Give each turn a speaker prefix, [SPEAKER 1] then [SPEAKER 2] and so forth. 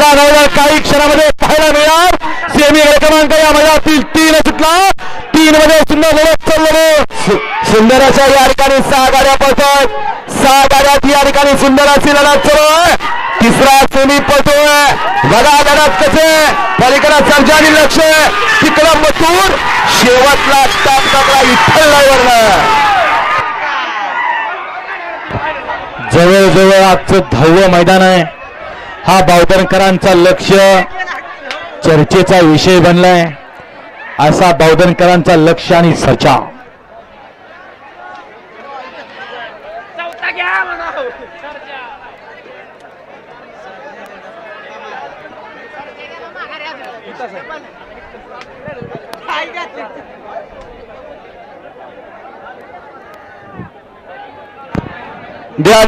[SPEAKER 1] दुसरा नवरा काही क्षणामध्ये पाहायला मिळणार. सेमी क्रमांक या मैदानातील तीन सुटला. तीन मध्ये सुंदर लढत चाललेले. सुंदराच्या या ठिकाणी सहा गाड्या पळतात सहा गाड्यात या ठिकाणी सुंदराची लढत चालू आहे. तिसरा सेमी पळतोय. बघा लढत कसे. पलीकडे सर्जानी लक्ष. तिकडं मथूर. शेवटला टाप टाकला विठ्ठल ड्रायव्हरनं. जवळजवळ आजचं दहावं मैदान आहे. हा बावधनकरांचा लक्ष चर्चेचा विषय बनलाय. असा बावधनकरांचा लक्ष आणि सचा
[SPEAKER 2] चौथा
[SPEAKER 1] द्या